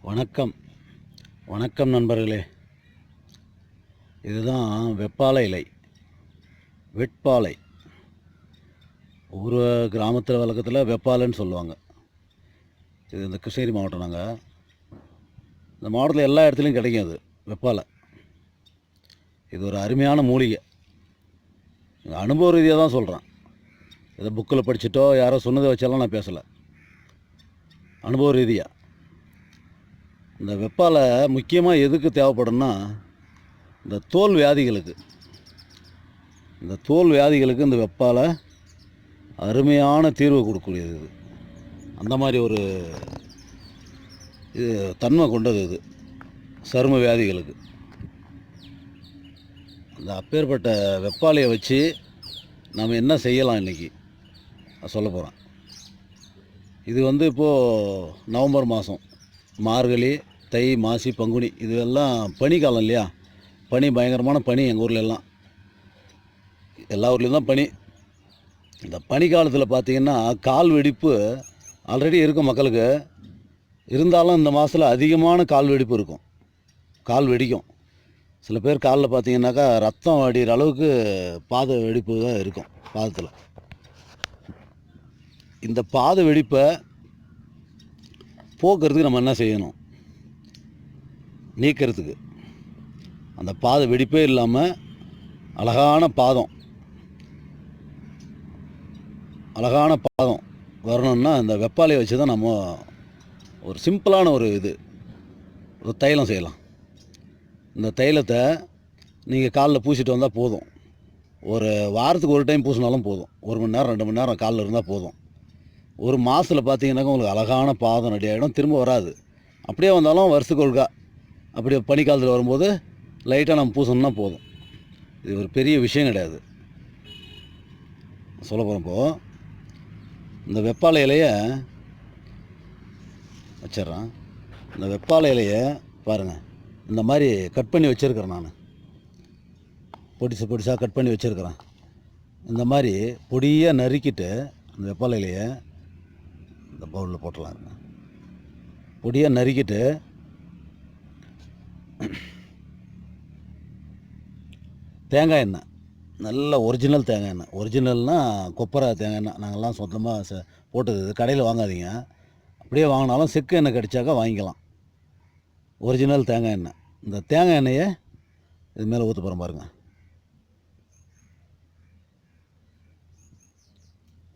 வணக்கம். வணக்கம் நண்பர்களே. இதுதான் வெப்பாலை இலை. வெட்பாலை. ஒரு கிராமத்தில் வழக்கத்தில் வெப்பாலைன்னு சொல்லுவாங்க. இது இந்த கிருஷ்ணகிரி மாவட்டம் நாங்கள் இந்த மாவட்டத்தில் எல்லா இடத்துலையும் கிடைக்கும் அது வெப்பாலை. இது ஒரு அருமையான மூலிகை. அனுபவ ரீதியாக தான் சொல்கிறேன் இதை புக்கில் படிச்சுட்டோ யாரோ சொன்னதை வச்சாலும் நான் பேசலை. அனுபவ ரீதியாக இந்த வெப்பால் முக்கியமாக எதுக்கு தேவைப்படும்னா இந்த தோல் வியாதிகளுக்கு. இந்த தோல் வியாதிகளுக்கு இந்த வெப்பால் அருமையான தீர்வு கொடுக்கக்கூடியது இது. அந்த மாதிரி ஒரு இது தன்மை கொண்டது இது சரும வியாதிகளுக்கு. அந்த அப்பேற்பட்ட வெப்பாலையை வச்சு நம்ம என்ன செய்யலாம் இன்றைக்கி சொல்ல போகிறேன் இது வந்து இப்போது நவம்பர் மாதம் மார்கழி தை மாசி பங்குனி இது எல்லாம் பனிக்காலம் இல்லையா? பனி பயங்கரமான பனி எங்கள் ஊர்ல எல்லாம். எல்லா ஊர்லேயும் தான் பனி. இந்த பனிக்காலத்தில் பார்த்திங்கன்னா கால் வெடிப்பு ஆல்ரெடி இருக்கும் மக்களுக்கு. இருந்தாலும் இந்த மாதத்தில் அதிகமான கால் வெடிப்பு இருக்கும். கால் வெடிக்கும். சில பேர் காலில் பார்த்தீங்கன்னாக்கா ரத்தம் வடிகிற அளவுக்கு பாத வெடிப்பு தான் இருக்கும் பாதத்தில் இந்த பாத வெடிப்பை போக்குறதுக்கு நம்ம என்ன செய்யணும்? நீக்கிறதுக்கு. அந்த பாதை வெடிப்பே இல்லாமல் அழகான பாதம். அழகான பாதம் வரணும்னா இந்த வெப்பாலையை வச்சு தான் நம்ம ஒரு சிம்பிளான ஒரு இது ஒரு தைலம் செய்யலாம். இந்த தைலத்தை நீங்கள் காலில் பூசிட்டு வந்தால் போதும். ஒரு வாரத்துக்கு ஒரு டைம் பூசினாலும் போதும். ஒரு மணி நேரம் ரெண்டு மணி நேரம் காலில் இருந்தால் போதும். ஒரு மாதத்தில் பார்த்தீங்கன்னாக்கா உங்களுக்கு அழகான பாதம் ரெடி ஆகிடும் திரும்ப வராது. அப்படியே வந்தாலும் வருஷத்துக்கு ஒழுக்கா அப்படியே பனிக்காலத்தில் வரும்போது லைட்டாக நம்ம பூசணும்னா போதும். இது ஒரு பெரிய விஷயம் கிடையாது. சொல்ல போகிறப்போ இந்த வெப்பாலை இலையை வச்சிட்றேன். இந்த வெப்பாலை இலையை பாருங்கள் இந்த மாதிரி கட் பண்ணி வச்சுருக்கிறேன் நான். பொடிசு பொடிசாக கட் பண்ணி வச்சுருக்கிறேன். இந்த மாதிரி பொடியாக நறுக்கிட்டு அந்த வெப்பாலை இலையை இந்த பவுலில் போட்டலாம் பொடியாக நறுக்கிட்டு தேங்காய் எண்ணெய். நல்ல ஒரிஜினல் தேங்காய் எண்ணெய். ஒரிஜினல்னால் கொப்பரை தேங்காய் எண்ணெய். நாங்கள்லாம் சொந்தமாக ச போட்டது. இது கடையில் வாங்காதீங்க. அப்படியே வாங்கினாலும் செக்கு எண்ணெய் கிடைச்சாக்கா வாங்கிக்கலாம். ஒரிஜினல் தேங்காய் எண்ணெய். இந்த தேங்காய் எண்ணெயை இது மேலே ஊற்ற போகிறோம் பாருங்கள்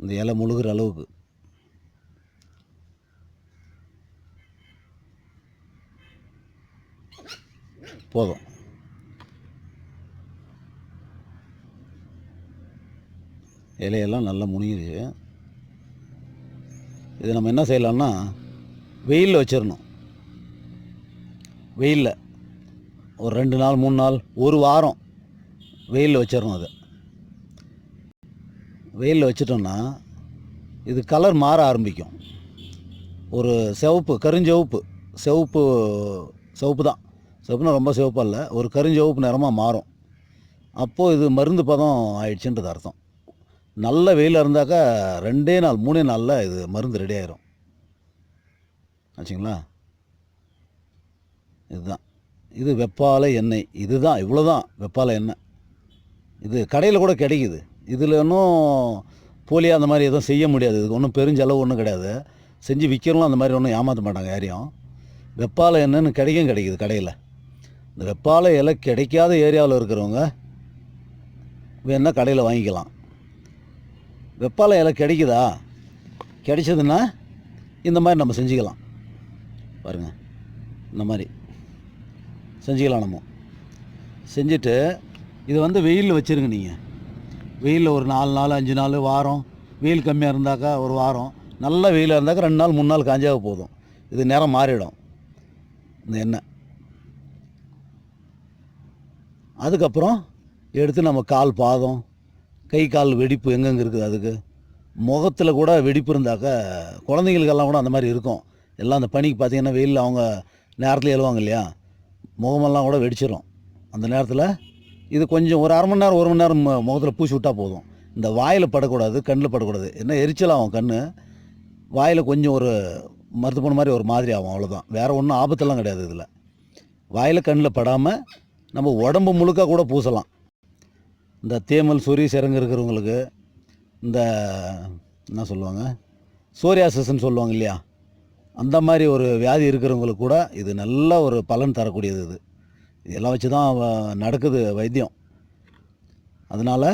இந்த இலை முழுகிற அளவுக்கு. போதும். இலையெல்லாம் நல்லா முனியுது. இது நம்ம என்ன செய்யலாம்னா வெயிலில் வச்சிடணும் வெயிலில். ஒரு ரெண்டு நாள் மூணு நாள் ஒரு வாரம் வெயிலில் வச்சிடணும் அதை. வெயிலில் வச்சிட்டோம்னா இது கலர் மாற ஆரம்பிக்கும். ஒரு சிவப்பு கருஞ்சிவப்பு சிவப்பு சிவப்பு தான். சிவப்புனா ரொம்ப சிவப்பாக இல்லை ஒரு கருஞ்சிவப்பு நிறமாக மாறும். அப்போது இது மருந்து பதம் ஆயிடுச்சுன்றது அர்த்தம். நல்ல வெயிலாக இருந்தாக்கா ரெண்டே நாள் மூணே நாளில் இது மருந்து ரெடி ஆயிரும். ஆச்சுங்களா? இதுதான். இது வெப்பாலை எண்ணெய். இதுதான் இவ்வளோதான் வெப்பாலை எண்ணெய். இது கடையில் கூட கிடைக்குது. இதில் இன்னும் போலியாக அந்த மாதிரி எதுவும் செய்ய முடியாது. இதுக்கு ஒன்றும் பெருஞ்சளவு ஒன்றும் கிடையாது. செஞ்சு விற்கிறவங்களும் அந்த மாதிரி ஒன்றும் ஏமாற்ற மாட்டாங்க யாரையும். வெப்பாலை எண்ணெய்னு கிடைக்கும் கிடைக்குது கடையில். இந்த வெப்பாலை இலை கிடைக்காத ஏரியாவில் இருக்கிறவங்க வேணால் கடையில் வாங்கிக்கலாம். வெப்பால இலை கிடைக்குதா? கிடைச்சதுன்னா இந்த மாதிரி நம்ம செஞ்சுக்கலாம். பாருங்கள் இந்த மாதிரி செஞ்சுக்கலாம் நம்ம. செஞ்சுட்டு இது வந்து வெயிலில் வச்சுருங்க நீங்கள் வெயிலில் ஒரு நாலு நாள் அஞ்சு நாள் வாரம் வெயில் கம்மியாக இருந்தாக்கா ஒரு வாரம் நல்ல வெயிலாக இருந்தாக்கா ரெண்டு நாள் மூணு நாள் காஞ்சாக போதும். இது நேரம் மாறிடும். இந்த எண்ணெய். அதுக்கப்புறம் எடுத்து நம்ம கால் பாதம் கை கால் வெடிப்பு எங்கெங்கே இருக்குது அதுக்கு? முகத்தில் கூட வெடிப்பு இருந்தாக்கா குழந்தைங்களுக்கெல்லாம் கூட அந்த மாதிரி இருக்கும். எல்லாம் அந்த பனிக்கு பார்த்தீங்கன்னா வெயிலில் அவங்க நேரத்தில் எழுவாங்க இல்லையா? முகமெல்லாம் கூட வெடிச்சிடும் அந்த நேரத்தில் இது கொஞ்சம் ஒரு அரை மணி நேரம் ஒரு மணி நேரம் முகத்தில் பூசி விட்டால் போதும். இந்த வாயில் படக்கூடாது கண்ணில் படக்கூடாது. என்ன எரிச்சல் ஆகும் கண் வாயில் கொஞ்சம் ஒரு மருத்துவ மாதிரி ஒரு மாதிரி ஆகும் அவ்வளோதான் வேறு ஒன்றும் ஆபத்தெல்லாம் கிடையாது இதில். வாயில் கண்ணில் படாமல் நம்ம உடம்பு முழுக்க கூட பூசலாம். இந்த தேமல் சொறி சிறங்கு இருக்கிறவங்களுக்கு இந்த என்ன சொல்லுவாங்க? சோரியாசிஸ்ன்னு சொல்லுவாங்க இல்லையா? அந்த மாதிரி ஒரு வியாதி இருக்கிறவங்களுக்கு கூட இது நல்ல ஒரு பலன் தரக்கூடியது இது. இதெல்லாம் வச்சு தான் நடக்குது வைத்தியம். அதனால்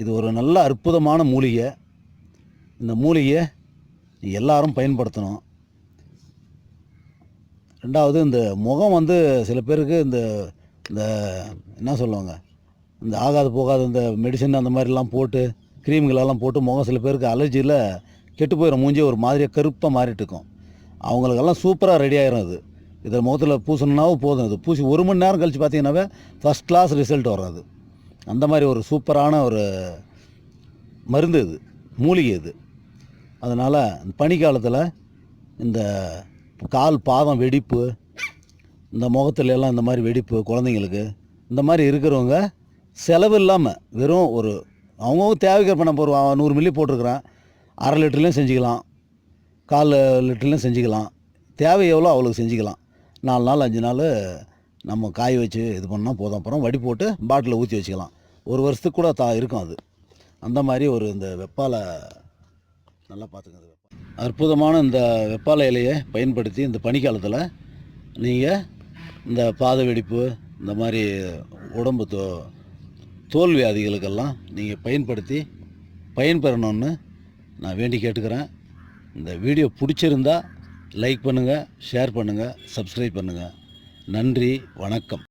இது ஒரு நல்ல அற்புதமான மூலிகை. இந்த மூலிகையை எல்லாரும் பயன்படுத்தணும். ரெண்டாவது இந்த முகம் வந்து சில பேருக்கு இந்த இந்த என்ன சொல்லுவாங்க? இந்த ஆகாது போகாது இந்த மெடிசன் அந்த மாதிரிலாம் போட்டு க்ரீம்களெல்லாம் போட்டு முகம் சில பேருக்கு அலர்ஜியில் கெட்டு போயிடும் மூஞ்சி ஒரு மாதிரியாக கருப்பாக மாறிட்டு இருக்கும் அவங்களுக்கெல்லாம் சூப்பராக ரெடி ஆயிரும் அது. இதை முகத்தில் பூசணுன்னாவும் போதும் அது. பூசி ஒரு மணி நேரம் கழித்து பார்த்தீங்கன்னாவே ஃபஸ்ட் கிளாஸ் ரிசல்ட் வரும் அது. அந்த மாதிரி ஒரு சூப்பரான ஒரு மருந்து இது மூலிகை இது அதனால் பனிக்காலத்தில் இந்த கால் பாதம் வெடிப்பு இந்த முகத்துல எல்லாம் இந்த மாதிரி வெடிப்பு குழந்தைங்களுக்கு இந்த மாதிரி இருக்கிறவங்க செலவு இல்லாமல் வெறும் ஒரு அவங்கவுங்க தேவைக்கு நம்ம ஒரு நூறு மில்லி போட்டிருக்கிறேன் அரை லிட்டர்லையும் செஞ்சுக்கலாம் கால் லிட்டர்லையும் செஞ்சுக்கலாம் தேவை எவ்வளோ அவ்வளோ செஞ்சுக்கலாம். நாலு நாள் அஞ்சு நாள் நம்ம காய வச்சு இது பண்ணால் போதும். அப்புறம் வடி போட்டு பாட்டிலில் ஊற்றி வச்சுக்கலாம். ஒரு வருஷத்துக்கு கூட தா இருக்கும் அது. அந்த மாதிரி ஒரு இந்த வெப்பாலை நல்லா பார்த்துக்கங்க அற்புதமான இந்த வெப்பாலை இலையை பயன்படுத்தி இந்த பனிக்காலத்தில் நீங்கள் இந்த பாத வெடிப்பு இந்த மாதிரி உடம்பு தோ தோல் வியாதிகளுக்கெல்லாம் நீங்கள் பயன்படுத்தி பயன்பெறணும்னு நான் வேண்டி கேட்டுக்கிறேன். இந்த வீடியோ பிடிச்சிருந்தா லைக் பண்ணுங்கள் ஷேர் பண்ணுங்கள் சப்ஸ்கிரைப் பண்ணுங்கள் நன்றி வணக்கம்.